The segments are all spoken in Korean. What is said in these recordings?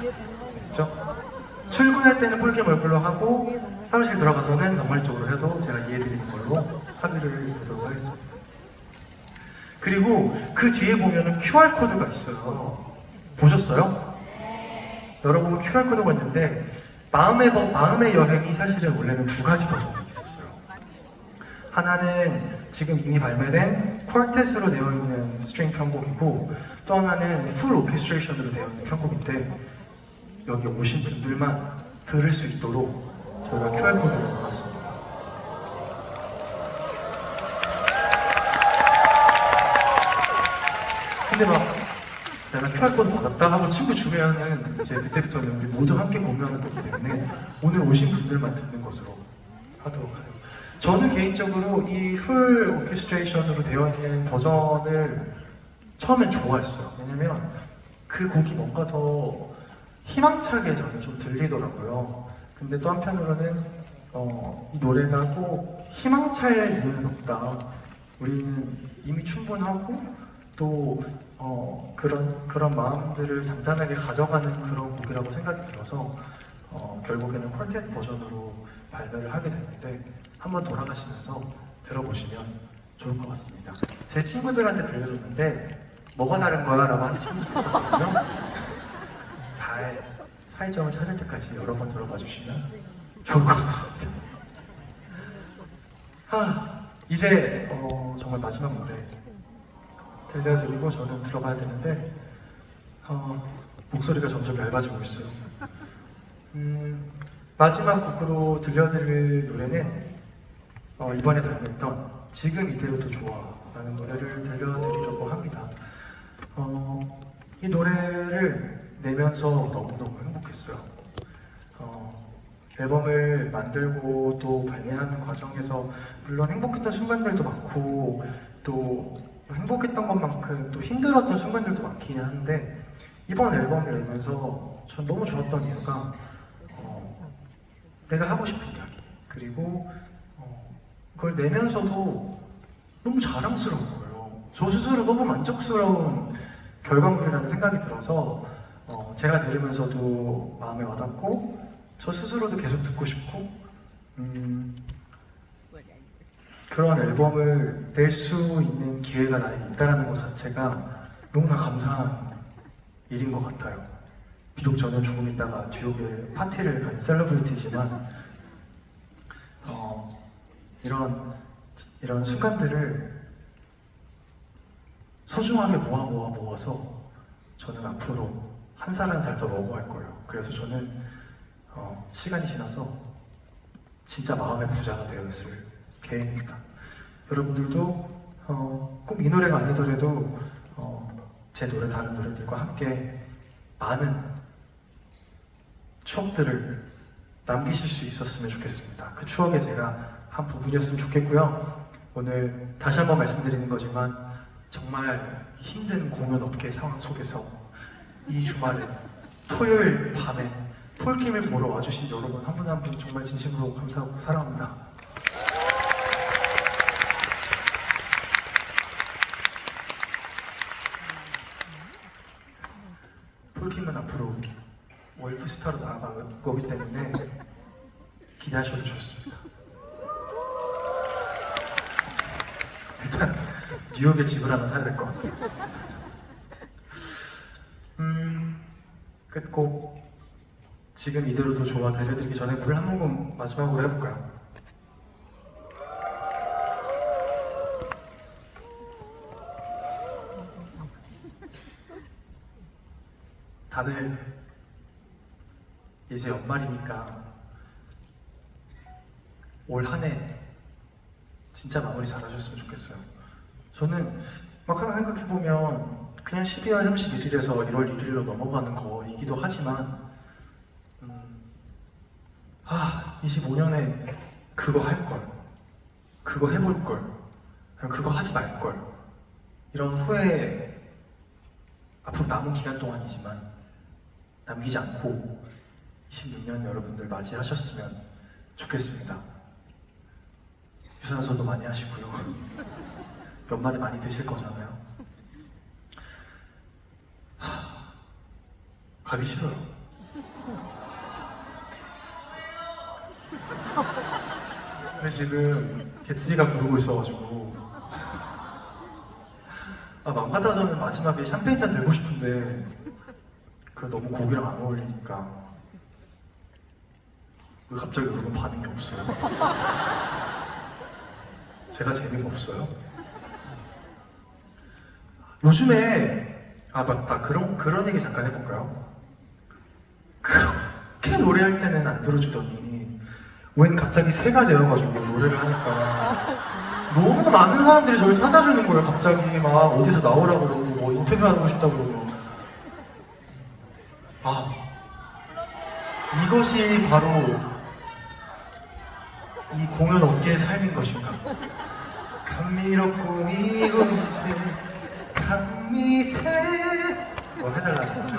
그렇죠? 출근할 때는 폴캠 얼굴로 하고 사무실 들어가서는 넉말 쪽으로 해도 제가 이해드리는 걸로 합의를 보도록 하겠습니다. 그리고 그 뒤에 보면은 QR 코드가 있어요. 보셨어요? 여러분 QR 코드가 있는데 마음의 버- 마음의 여행이 사실은 원래는 두 가지 버전이 있었어요. 하나는 지금 이미 발매된 퀄텟으로 되어 있는 스트링 편곡이고 또 하나는 풀 오케스트레이션으로 되어 있는 편곡인데 여기 오신 분들만 들을 수 있도록 저희가 QR 코드를 넣어놨습니다. 근데 막 내가 QR 코드 받았다 하고 친구 주면은 이제 그때부터는 우리 모두 함께 공유하는 거기 때문에 오늘 오신 분들만 듣는 것으로 하도록 하요. 저는 개인적으로 이 풀 오케스트레이션으로 되어 있는 버전을 처음엔 좋아했어요. 왜냐면 그 곡이 뭔가 더 희망차게 저는 좀 들리더라고요. 근데 또 한편으로는 어, 이 노래가 꼭 희망차일 이유는 없다. 우리는 이미 충분하고 또 어, 그런 그런 마음들을 잔잔하게 가져가는 그런 곡이라고 생각이 들어서 어, 결국에는 퀄텟 버전으로 발매를 하게 됐는데 한번 돌아가시면서 들어보시면 좋을 것 같습니다. 제 친구들한테 들려줬는데 뭐가 다른 거야 라고 하는 친구도 있었거든요. 잘 차이점을 찾을 때까지 여러 번 들어봐 주시면 좋을 것 같습니다. 하, 이제 어, 정말 마지막 노래 들려드리고 저는 들어가야 되는데 어, 목소리가 점점 얇아지고 있어요. 음, 마지막 곡으로 들려드릴 노래는 어, 이번에 발매했던 지금 이대로도 좋아라는 노래를 들려드리려고 합니다. 어, 이 노래를 내면서 너무너무 행복했어요. 어, 앨범을 만들고 또 발매하는 과정에서 물론 행복했던 순간들도 많고 또 행복했던 것만큼 또 힘들었던 순간들도 많긴 한데 이번 앨범을 내면서 전 너무 좋았던 이유가 어, 내가 하고 싶은 이야기 그리고 어, 그걸 내면서도 너무 자랑스러운 거예요. 저 스스로 너무 만족스러운 결과물이라는 생각이 들어서 어, 제가 들으면서도 마음에 와닿고 저 스스로도 계속 듣고 싶고 음, 그런 앨범을 낼 수 있는 기회가 나에게 있다는 것 자체가 너무나 감사한 일인 것 같아요. 비록 저는 조금 있다가 뉴욕에 파티를 가는 셀러브리티지만 어, 이런 이런 순간들을 소중하게 모아 모아 모아서 저는 앞으로 한 살 한 살더 먹어갈 거예요. 그래서 저는 어, 시간이 지나서 진짜 마음의 부자가 되어 있을 계획입니다. 여러분들도 어, 꼭 이 노래가 아니더라도 어, 제 노래 다른 노래들과 함께 많은 추억들을 남기실 수 있었으면 좋겠습니다. 그 추억의 제가 한 부분이었으면 좋겠고요. 오늘 다시 한번 말씀드리는 거지만 정말 힘든 공연 업계 상황 속에서 이 주말에 토요일 밤에 폴킴을 보러 와주신 여러분 한 분 한 분 정말 진심으로 감사하고 사랑합니다. 폴킴은 앞으로 월드스타로 나아갈 거기 때문에 기대하셔도 좋습니다. 일단 뉴욕에 집을 하나 사야 될 것 같아요. 끝곡 지금 이대로도 좋아 들려드리기 전에 물 한 모금 마지막으로 해볼까요? 다들 이제 연말이니까 올 한 해 진짜 마무리 잘하셨으면 좋겠어요. 저는 막상 생각해보면 그냥 12월 31일에서 1월 1일로 넘어가는 거이기도 하지만 음, 아 25년에 그거 할 걸, 그거 해볼 걸, 그냥 그거 하지 말 걸. 이런 후회 앞으로 남은 기간 동안이지만 남기지 않고 26년 여러분들 맞이하셨으면 좋겠습니다. 유산소도 많이 하시고요. 연말에 많이 드실 거잖아요. 하, 가기 싫어요. 근데 지금 개츠비가 부르고 있어가지고 아 마음 같아서는 마지막에 샴페인 잔 들고 싶은데 그 너무 곡이랑 안 어울리니까 왜 갑자기 여러분 반응이 없어요? 제가 재미가 없어요? 요즘에 아 맞다 그런 그런 얘기 잠깐 해볼까요? 그렇게 노래할 때는 안 들어주더니 웬 갑자기 새가 되어가지고 노래를 하니까 너무 많은 사람들이 저를 찾아주는 거예요. 갑자기 막 어디서 나오라고 그러고 뭐 인터뷰하고 싶다고 그러고. 아 이것이 바로 이 공연 업계의 삶인 것인가? 감미롭고 이곳에 감미새. 뭐 해달라는 거죠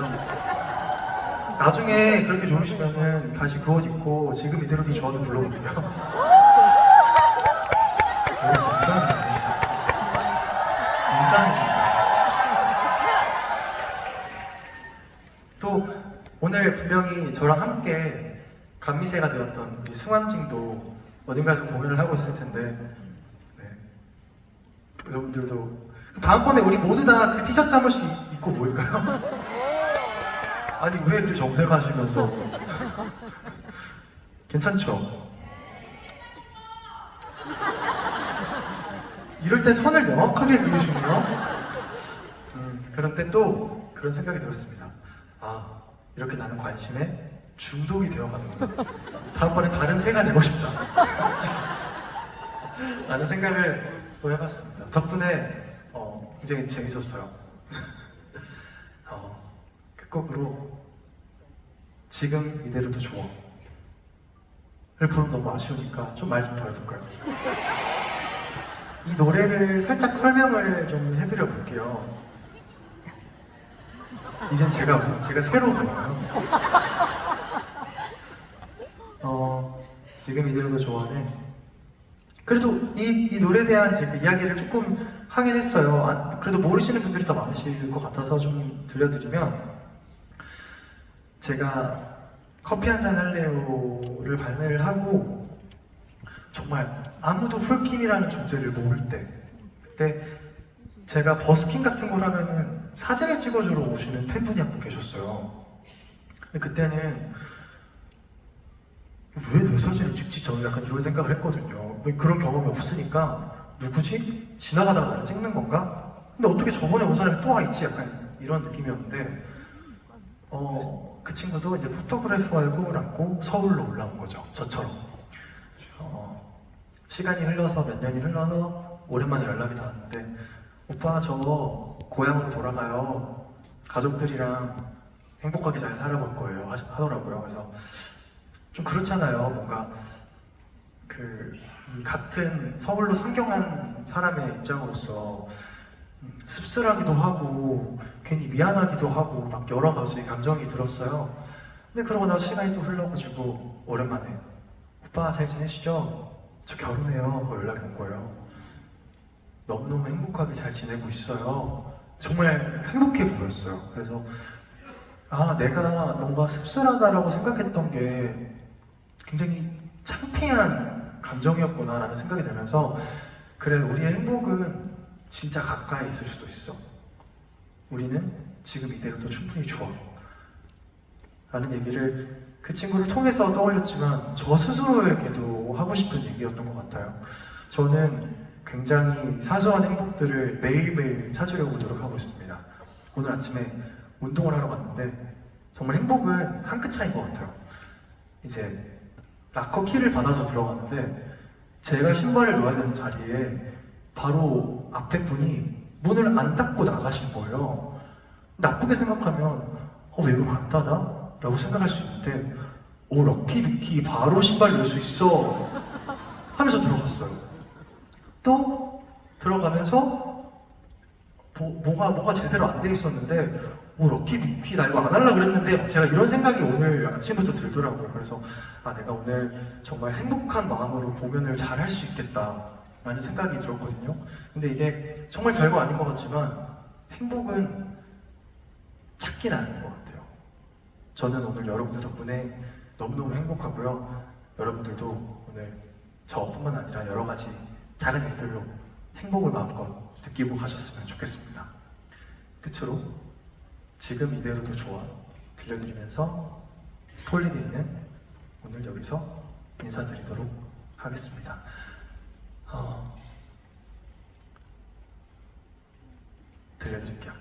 나중에 그렇게 좋으시면은 다시 그 옷 입고 지금 이대로도 농담입니다 또 오늘 분명히 저랑 함께 감미새가 되었던 우리 승환증도 어딘가에서 공연을 하고 있을 텐데 네. 여러분들도 다음번에 우리 모두 다 그 티셔츠 한 번씩 입고 모일까요? 아니 왜 정색하시면서 괜찮죠? 이럴 때 선을 명확하게 그리시군요. 음, 그런 때또 그런 생각이 들었습니다. 아 이렇게 나는 관심에 중독이 되어가는구나. 다음번에 다른 새가 되고 싶다. 라는 생각을 또 해봤습니다. 덕분에 어, 굉장히 재밌었어요. 어, 끝곡으로 지금 이대로도 좋아. 를 부르면 너무 아쉬우니까 좀 말 좀 더 해볼까요? 이 노래를 살짝 설명을 좀 해드려 볼게요. 이젠 제가 제가 새로 불러요. 어 지금 이대로도 좋아해. 그래도 이, 이 노래에 대한 제 그 이야기를 조금 하긴 했어요. 아, 그래도 모르시는 분들이 더 많으실 것 같아서 좀 들려드리면 제가 커피 한 잔 할래요를 발매를 하고 정말 아무도 폴킴이라는 존재를 모를 때 그때 제가 버스킹 같은 걸 하면은 사진을 찍어주러 오시는 팬분이 한 분 계셨어요. 근데 그때는 왜 내 사진을 찍지? 저는 약간 이런 생각을 했거든요. 왜 그런 경험이 없으니까 누구지? 지나가다가 나를 찍는 건가? 근데 어떻게 저번에 온 사람이 또 와 있지? 약간 이런 느낌이었는데 어, 그 친구도 이제 포토그래퍼의 꿈을 안고 서울로 올라온 거죠. 저처럼. 어, 시간이 흘러서 몇 년이 흘러서 오랜만에 연락이 닿았는데 오빠 저 고향으로 돌아가요. 가족들이랑 행복하게 잘 살아볼 거예요. 하시- 하더라고요. 그래서 좀 그렇잖아요. 뭔가 그이 같은 서울로 상경한 사람의 입장으로서 음, 씁쓸하기도 하고 괜히 미안하기도 하고 막 여러 가지 감정이 들었어요. 근데 그러고 나서 시간이 또 흘러가지고 오랜만에 오빠 잘 지내시죠? 저 결혼해요. 뭐 연락이 온 거예요. 너무너무 행복하게 잘 지내고 있어요. 정말 행복해 보였어요. 그래서 아 내가 뭔가 씁쓸하다라고 생각했던 게 굉장히 창피한 감정이었구나라는 생각이 들면서 그래 우리의 행복은 진짜 가까이 있을 수도 있어. 우리는 지금 이대로도 충분히 좋아. 라는 얘기를 그 친구를 통해서 떠올렸지만 저 스스로에게도 하고 싶은 얘기였던 것 같아요. 저는 굉장히 사소한 행복들을 매일매일 찾으려고 노력하고 있습니다. 오늘 아침에 운동을 하러 갔는데 정말 행복은 한 끗 차이인 것 같아요. 이제 락커 키를 받아서 들어갔는데 제가 신발을 넣어야 되는 자리에 바로 앞에 분이 문을 안 닫고 나가신 거예요. 나쁘게 생각하면 어, 왜 이걸 안 닫아? 라고 생각할 수 있는데 오 럭키 비키 바로 신발 넣을 수 있어 하면서 들어갔어요. 또 들어가면서 뭐, 뭐가 뭐가 제대로 안 돼 있었는데 오 럭키 비키 나 이거 안 하려 그랬는데 제가 이런 생각이 오늘 아침부터 들더라고요. 그래서 아 내가 오늘 정말 행복한 마음으로 공연을 잘 할 수 있겠다 라는 생각이 들었거든요. 근데 이게 정말 별거 아닌 것 같지만 행복은 찾긴 않는 것 같아요. 저는 오늘 여러분들 덕분에 너무너무 행복하고요. 여러분들도 오늘 저뿐만 아니라 여러 가지 작은 일들로 행복을 마음껏 느끼고 가셨으면 좋겠습니다. 끝으로 지금 이대로도 좋아 들려드리면서 톨리데이는 오늘 여기서 인사드리도록 하겠습니다. 어, 들려드릴게요.